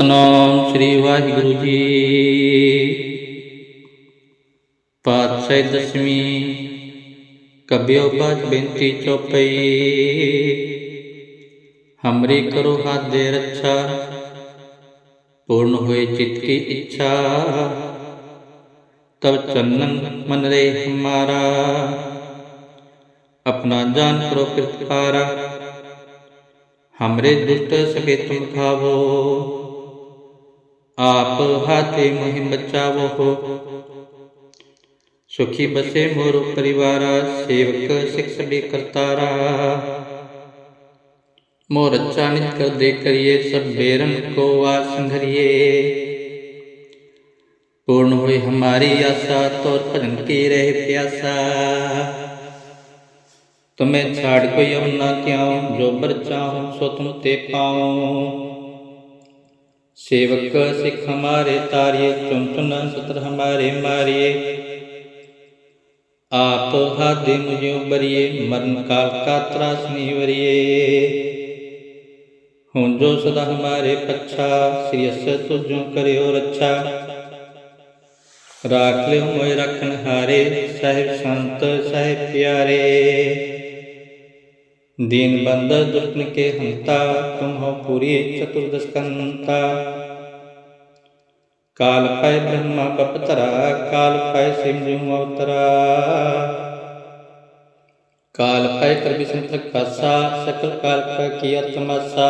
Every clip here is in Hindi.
ਸਤਨਾਮ ਸ੍ਰੀ ਵਾਹਿਗੁਰੂ ਜੀ ਪਾਤਸ਼ਾਹ ਦਸਵੀਂ ਕਬਿਓ ਬਾਤ ਬੇਨਤੀ ਚੋਪਈ ਹਮਰੀ ਕਰੋ ਹਾਥ ਦੇ ਰੱਛਾ पूर्ण हुए चित्त की इच्छा तब चंदन मन रे हमारा अपना जान करो कृतकारा हमरे दुष्ट सके तुम खावो आप हाथे मुहिम बचावो हो सुखी बसे मोर परिवार, सेवक सिख सभी करतारा। मोर अच्छा नित कर दे करिए, सब बेरन को वास संघरिए पूर्ण हुई हमारी आशा तो भजन की रहे प्यासा। तुम्हें छाड़ कोई अब न क्यों जो बर चाहूँ, सो तुम ते पाऊँ। सेवक सिख हमारे तारिये चुन चुन सत्र हमारे मारिए आप हाथे मुझे उबरिए मरण काल का त्रास नहीं वरिए ਹੁਣ ਜੋ ਸਦਾ ਹਮਾਰੇ ਪੱਛਾ ਸ੍ਰੀ ਅਸ ਤੁਜੋ ਕਰਿਓ ਰੱਛਾ ਰਾਖ ਲਿਓ ਮੋਇ ਰਖਣ ਹਾਰੇ ਸਾਹਿਬ ਸੰਤ ਸਾਹਿਬ ਪਿਆਰੇ दीन बंद दुष्टन के हंता, तुम हो पूरी चतुर्दश कंता। काल पाय ब्रह्मा बपतरा काल पाय सिमजु अवतरा काल पाय कर विसंत कासा, सकल काल का किया तमासा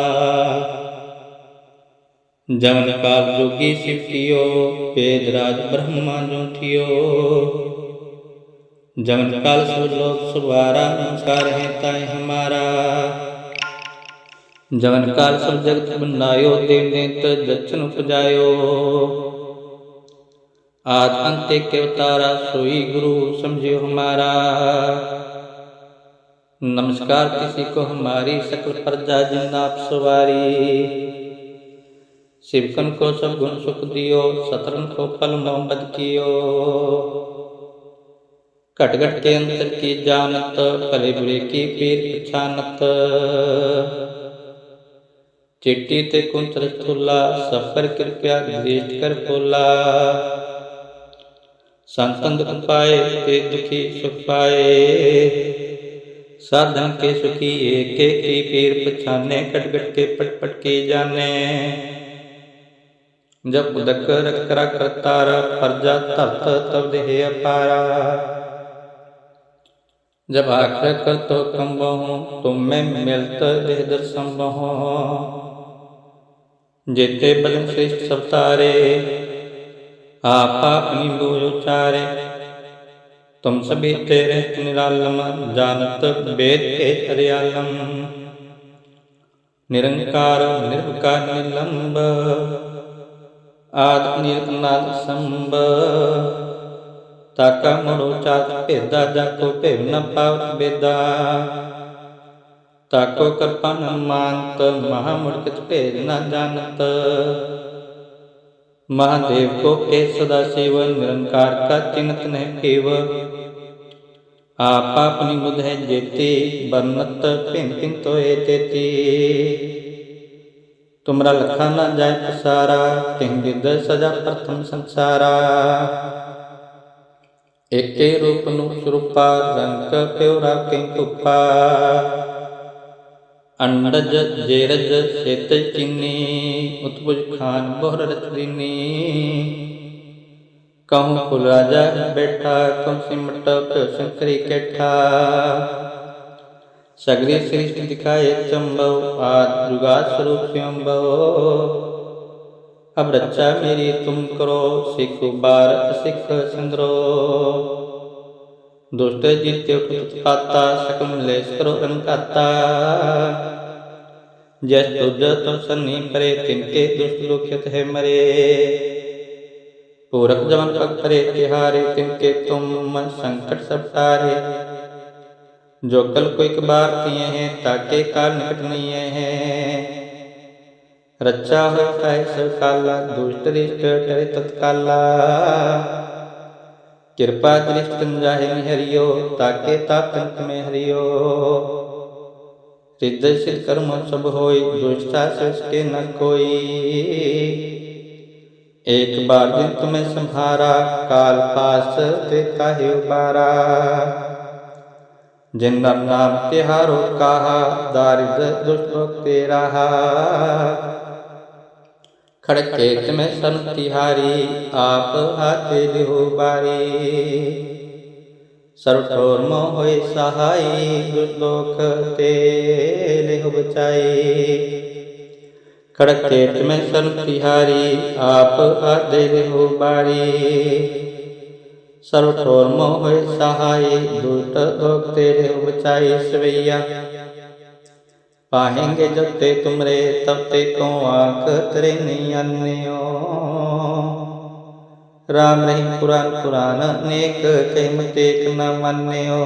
जमन काल जोगी शिव कियो, वेद राज ब्रह्मा जो ठियो। जमन काल सब लोग सुबारा नमस्कार है ताय हमारा। जमन काल सब जगत बनायो देव नेत दक्षिण उपजायो। आद अंत्य के अवतारा सोई गुरु समझियो हमारा। नमस्कार किसी को हमारी सकल प्रजा आप सवारी। शिवकन को सब गुण सुख दियो, सतरन को फल मोहम्मद कियो। कटगट के अंतर की जानत भले बुरे की पीर पछानत चिट्ठी ते कुंतर स्थूला सफ़र कृपया दृष्ट कर बोला संतन दुख पाए ते दुखी सुख पाए साधन के सुखी एक की पीर पछाने कट कट के पट पट के जाने जब उदक रख करा करतारा फर्जा तप्त तब देह अपारा जब आखिर कर तो कम बहु, तुम में मिलत देह दर्शन जेते बदन श्रेष्ठ सब तारे, आपा अपनी बूझ उचारे तुम सभी तेरे निरालम, जानत वेद के हरियालम। निरंकार निर्विकार निलंब, आद, निर्नाद, संब। मानत भेद न जानत। महादेव को ए सदा शिव निरंकार का चिन्हत न केव। आप अपनी बुध है जेती, बरनत पिन पिन तो ए तेती। तुमरा लखा न जाय पसारा विद सजा प्रथम संसारा। ਏਕੇ ਰੂਪ ਨੂੰ ਸਰੂਪਾ ਰੰਗ ਪਿਉ ਰਾਖੇ ਧੁੱਪਾ ਅੰਡਜ ਜੇਰਜ ਸੇਤ ਚਿੰਨੀ, ਉਤਪੁਜ ਖਾਨ ਬੋਹਰ ਰਤਲੀਨੀ ਕਹੂੰ ਕੁਲ ਰਾਜਾ ਬੈਠਾ, ਤੁਮ ਸਿਮਟ ਪਿਉ ਸੰਕਰੀ ਕੈਠਾ। ਸਗਰੀ ਸ੍ਰਿਸ਼ਟ ਦਿਖਾਏ ਚੰਬਉ, ਆਦ ਜੁਗਾ ਸਰੂਪ ਅੰਬਉ अब रक्षा मेरी तुम करो, सिख बार सिख संद्रो दुष्ट जित्य पाता सकम लेस करो अनकाता जस तुझ तुम सन्नी परे, तिनके दुष्ट लोख्यत है मरे। पूरक जमन पग परे, तिहारे, तिनके तुम मन संकट सब तारे। जो कल को एक बार किए हैं, ताके काल निकट नहीं है। रक्षा हो है सब दुष्ट रिष्ट डरे तत्काला। कृपा दृष्ट जाहे हरियो, ताके तातंक में हरियो। सिद्ध सिद्ध कर्म सब होय दुष्टा सृष्टि न कोई। एक बार दिन तुम्हें संहारा, काल पास ते काहे उबारा जिन नाम तिहारो कहा दारिद्र दुष्ट ते खड़के में सन तिहारी आप हाथे लिहो बारी। सर्वठोर मोह होए सहाई दुर्लोक ते लिहो बचाई खड़के में सन तिहारी आप हाथे लिहो बारी। सर्वठोर मोह सहाय दुष्ट लोक तेरे बचाई सवैया। पाहेंगे जब ते तुमरे तब ते को आँख तेरे नहीं अन्यो राम रही पुराण पुराण नेक कहमत एक न मान्यो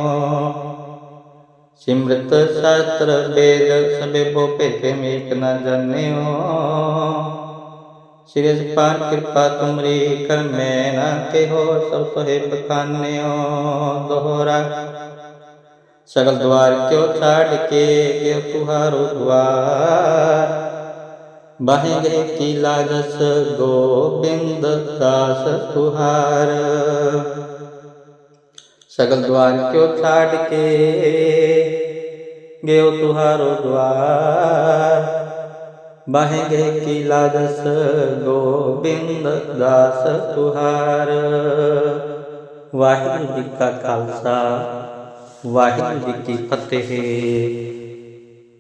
सिमृत शास्त्र वेद सबे बोपे के एक न जान्यो सिरज पान कृपा तुमरी कर मैं न केहो सब तोहे बखान्यो दोहरा सगल द्वार क्यों छाड़ के क्यों तुहारो द्वार बहेंगे की लाजस गोविंद दास तुहार सगल द्वार क्यों छाड़ के गयो तुहारो द्वार बहेंगे की लाजस गोविंद दास तुहार वाहिगुरु जी का खालसा वाहिगुरु जी की फतेह।